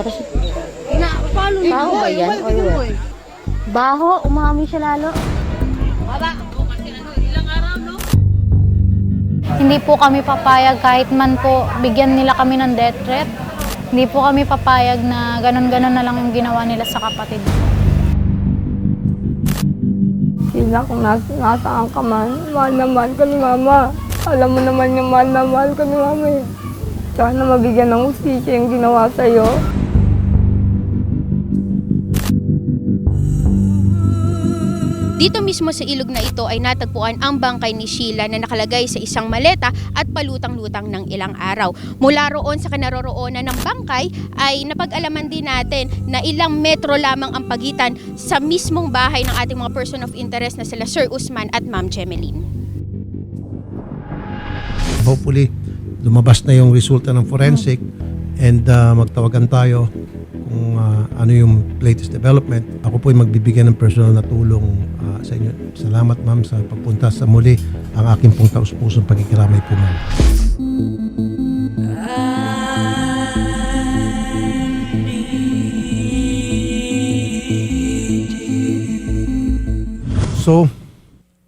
Kasi Na, paano yun? Baho ba yan? Ay, Or what? baho, umami siya lalo. Hindi po kami papayag kahit man po bigyan nila kami ng death threat. Hindi po kami papayag na ganun-ganun na lang yung ginawa nila sa kapatid. Sila kung nas nasaan ka man, mahal na mahal ka ni mama. Alam mo naman yung mahal na mahal ka ni mama eh. Sana mabigyan ng ustisya yung ginawa sa'yo. Dito mismo sa ilog na ito ay natagpuan ang bangkay ni Sheila na nakalagay sa isang maleta at palutang-lutang ng ilang araw. Mula roon sa kinaroroonan ng bangkay ay napag-alaman din natin na ilang metro lamang ang pagitan sa mismong bahay ng ating mga person of interest na sila Sir Usman at Ma'am Jemeline. Hopefully, lumabas na yung resulta ng forensic and uh, magtawagan tayo kung uh, ano yung latest development. Ako po ay magbibigyan ng personal na tulong sa inyo. Salamat ma'am sa pagpunta sa muli ang aking pong taus-pusong pagkikiramay po ma'am. So,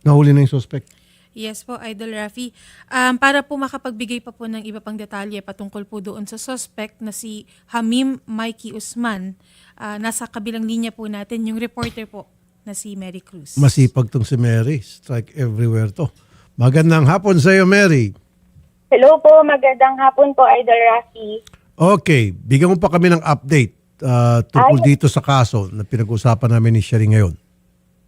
nahuli na yung suspect. Yes po, Idol Rafi. Um, para po makapagbigay pa po ng iba pang detalye patungkol po doon sa suspect na si Hamim Mikey Usman, ah, nasa kabilang linya po natin yung reporter po na si Mary Cruz. Masipag tong si Mary. Strike everywhere to. Magandang hapon sa iyo, Mary. Hello po, magandang hapon po, Idol Rafi. Okay, bigyan mo pa kami ng update uh, tungkol dito sa kaso na pinag-usapan namin ni Sherry ngayon.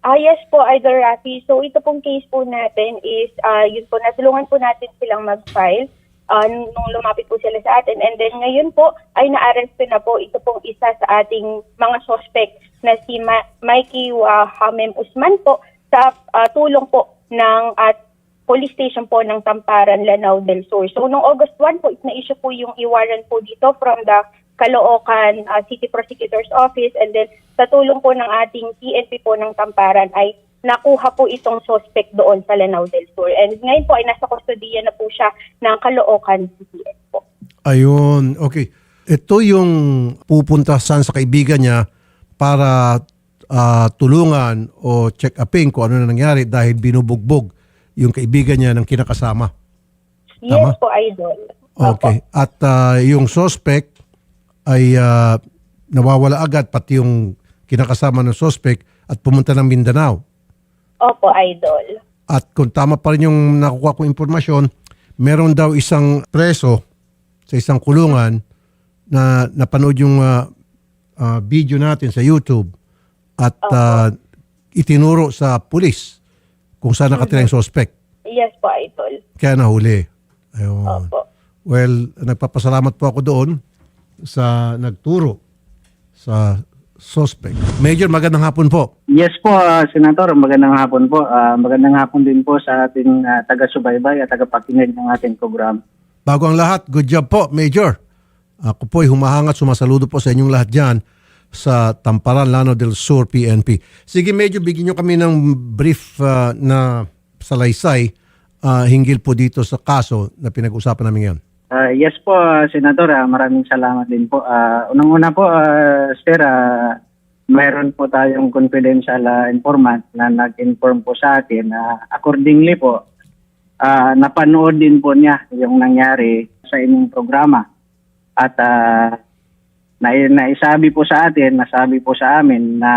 Ah, yes po, Idol Rafi. So, ito pong case po natin is, ah, yun po, natulungan po natin silang mag-file ah, nung lumapit po sila sa atin. And then, ngayon po, ay na-arrest na po ito pong isa sa ating mga suspect na si Ma- Mikey Wahamem Usman po sa ah, tulong po ng at police station po ng Tamparan, Lanao del Sur. So, noong August 1 po, na-issue po yung iwaran po dito from the Caloocan uh, City Prosecutor's Office and then sa tulong po ng ating PNP po ng Tamparan ay nakuha po itong suspect doon sa Lanao del Sur. And ngayon po ay nasa kustodiya na po siya ng Caloocan CPS po. Ayun, okay. Ito yung pupunta saan sa kaibigan niya para ah, tulungan o check upin kung ano na nangyari dahil binubugbog yung kaibigan niya ng kinakasama. Yes Tama? po, Idol. Okay. At ah, yung suspect ay ah, nawawala agad pati yung kinakasama ng suspect at pumunta ng Mindanao. Opo, Idol. At kung tama pa rin yung nakuha kong impormasyon, meron daw isang preso sa isang kulungan na napanood yung ah, ah, video natin sa YouTube at ah, itinuro sa pulis kung saan nakatira yung suspect. Yes po, Idol. Kaya nahuli. Ayun. Opo. Well, nagpapasalamat po ako doon sa nagturo sa suspect. Major, magandang hapon po. Yes po, ah, Senator. Magandang hapon po. Ah, magandang hapon din po sa ating ah, taga-subaybay at tagapakinig ng ating program. Bago ang lahat, good job po, Major. Ako po ay humahangat, sumasaludo po sa inyong lahat dyan sa Tamparan, Lano del Sur, PNP. Sige, Major, bigyan nyo kami ng brief ah, na salaysay ah, hinggil po dito sa kaso na pinag-usapan namin ngayon. Ah, yes po, Senator. Ah, maraming salamat din po. Ah, unang-una po, ah, Sir, ah, mayroon po tayong confidential ah, informant na nag-inform po sa atin. na accordingly po, ah, napanood din po niya yung nangyari sa inyong programa. At na, naisabi po sa atin, nasabi po sa amin na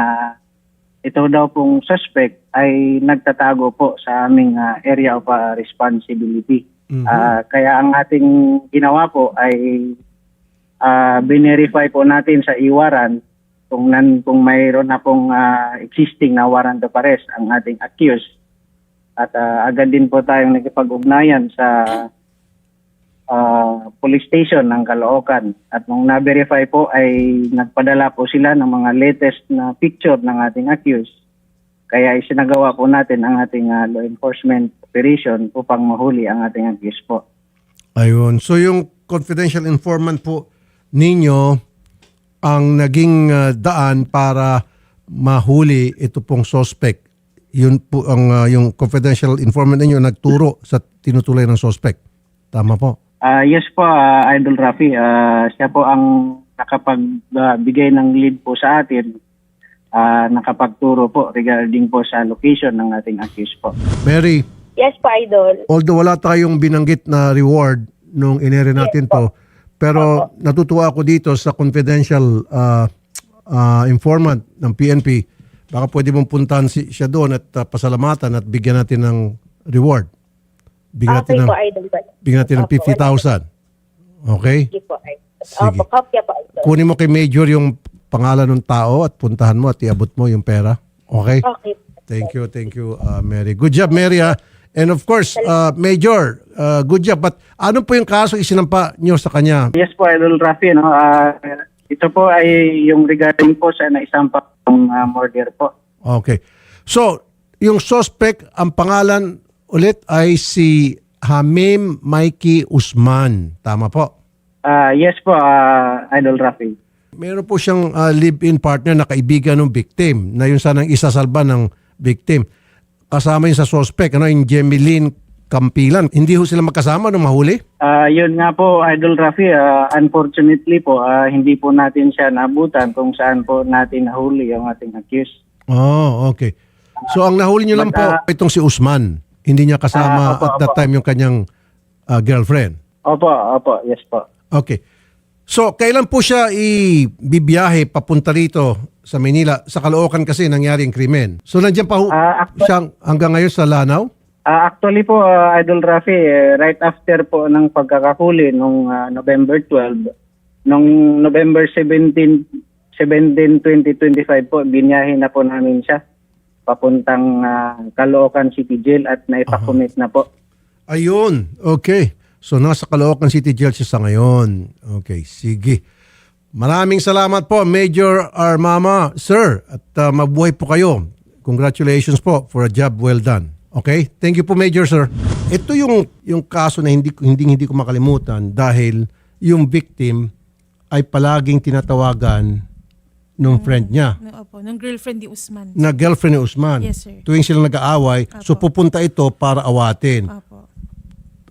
ito daw pong suspect ay nagtatago po sa aming ah, area of ah, responsibility. Ah, kaya ang ating ginawa po ay ah, binerify po natin sa iwaran kung nan kung mayroon na pong ah, existing na warrant of arrest ang ating accused at ah, agad din po tayong nagkipag-ugnayan sa ah, police station ng Caloocan at nung na-verify po ay nagpadala po sila ng mga latest na picture ng ating accused kaya isinagawa po natin ang ating ah, law enforcement operation upang mahuli ang ating accused po. Ayun. So yung confidential informant po ninyo ang naging uh, daan para mahuli ito pong suspect. Yun po ang uh, yung confidential informant ninyo nagturo sa tinutulay ng suspect. Tama po. Ah, yes po, ah, Idol Rafi. Ah, siya po ang nakapagbigay ng lead po sa atin, ah, nakapagturo po regarding po sa location ng ating accused po. Mary, Yes po, Idol. although wala tayong binanggit na reward nung inere natin to, pero natutuwa ako dito sa confidential uh, uh, informant ng PNP. Baka pwede mong puntahan si, siya doon at uh, pasalamatan at bigyan natin ng reward. Bigyan Okay natin ng, po, Idol. bigyan natin ng Opo, 50,000. Okay? Sige po, Idol. Sige. Kopya po, Idol. Kunin mo kay Major yung pangalan ng tao at puntahan mo at iabot mo yung pera. Okay? Okay. Thank you, thank you, uh, Mary. Good job, Mary. ah. And of course, uh, Major, uh, good job. But ano po yung kaso isinampa nyo sa kanya? Yes po, Idol Rafi. No? Ah, ito po ay yung regarding po sa naisampa ng ah, murder po. Okay. So, yung suspect, ang pangalan ulit ay si Hamim Mikey Usman. Tama po. Ah, yes po, ah, Idol Rafi. Meron po siyang uh, live-in partner na kaibigan ng victim na yun sanang isasalba ng victim. Kasama yun sa suspect, ano, yung Jemeline Campilan. Hindi ho sila magkasama nung mahuli? Ah, yun nga po, Idol Rafi, ah, unfortunately po, ah, hindi po natin siya nabutan kung saan po natin nahuli yung ating accused. Oh, okay. So ang nahuli niyo lang po But, uh, itong si Usman. Hindi niya kasama Ah, opo, at that opo. time yung kanyang uh, girlfriend. Opo, opo, yes po. Okay. So kailan po siya ibibiyahe papunta rito sa Manila? Sa Caloocan kasi nangyari ang krimen. So nandiyan pa ho Ah, actu- siya hanggang ngayon sa Lanao? Ah, actually po, ah, Idol Rafi, eh, right after po ng pagkakahuli nung ah, November 12, nung November 17, 17, 2025 po, binyahe na po namin siya papuntang ah, Caloocan City Jail at naipakumit na po. Ayun. Okay. So nasa Caloocan City Jail siya sa ngayon. Okay, sige. Maraming salamat po, Major Armama, sir. At uh, mabuhay po kayo. Congratulations po for a job well done. Okay? Thank you po, Major, sir. Ito yung, yung kaso na hindi, hindi, hindi ko makalimutan dahil yung victim ay palaging tinatawagan nung friend niya No, opo, ng girlfriend ni Usman. na girlfriend ni Usman. Yes, sir. Tuwing sila nag-aaway, so pupunta ito para awatin. Opo.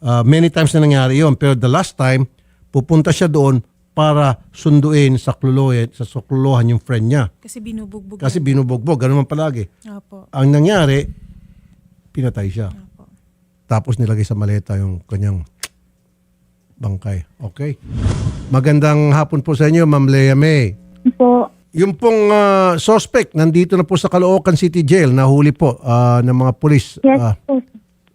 Uh, many times na nangyari yon pero the last time pupunta siya doon para sunduin sa kluloy sa sukluluhan yung friend niya Kasi binubugbog. kasi binubogbog ganun man palagi Opo. ang nangyari pinatay siya Opo. tapos nilagay sa maleta yung kanyang bangkay okay magandang hapon po sa inyo ma'am Lea May Po. yung pong ah, suspect nandito na po sa Caloocan City Jail nahuli po ah, ng mga pulis Yes ah, po.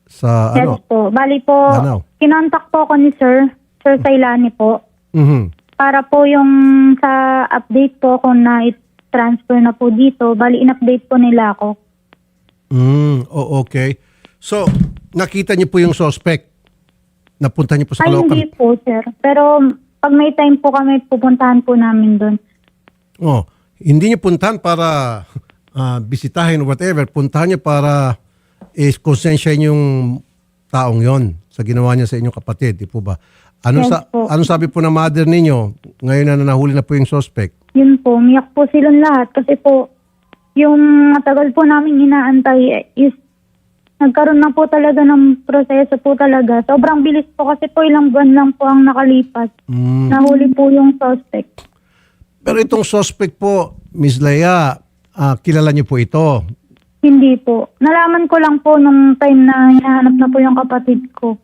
sa Yes ano po. Bali po, Lanao. kinontak po ako ni Sir, Sir Sailani po, Mhm. Para po yung sa update po kung na transfer na po dito, bali in-update po nila ako. Mm, oh, okay. So, nakita niyo po yung suspect. Napunta niyo po sa Ay, Caloocan. hindi po, Sir. Pero pag may time po kami, pupuntahan po namin doon. Oh, hindi niyo puntahan para ah, bisitahin or whatever. Puntahan niyo para is konsensya yung taong yon sa ginawa niya sa inyong kapatid, di po ba? Ano Yes sa po. ano sabi po ng mother ninyo ngayon na nahuli na po yung suspect? Yun po, umiyak po silang lahat kasi po, yung matagal po namin inaantay is nagkaroon na po talaga ng proseso po talaga. Sobrang bilis po kasi po ilang buwan lang po ang nakalipas. Mm. Nahuli po yung suspect. Pero itong suspect po, Miss Leia, ah, kilala niyo po ito. Hindi po. Nalaman ko lang po nung time na hinahanap na po yung kapatid ko.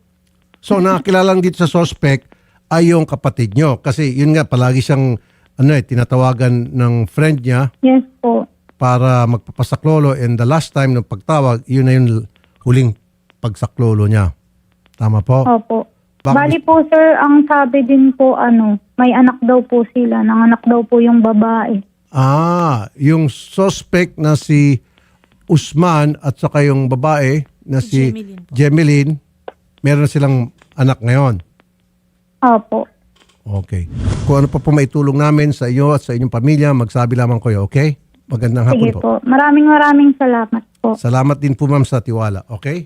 So nakakilala lang dito sa suspect ay yung kapatid nyo. Kasi yun nga, palagi siyang ano eh, tinatawagan ng friend niya Yes po. para magpapasaklolo and the last time ng pagtawag, yun na yung huling pagsaklolo niya. Tama po? Opo. Bakit- Bali po sir, ang sabi din po ano, may anak daw po sila. Nanganak daw po yung babae. Ah, yung suspect na si Usman at saka yung babae na si Jemeline. Jemeline, meron na silang anak ngayon. Opo. Okay. Kung ano pa po maitulong namin sa iyo at sa inyong pamilya, magsabi lamang kayo, okay? Magandang hapon Sige po. po. Maraming maraming salamat po. Salamat din po ma'am sa tiwala, okay?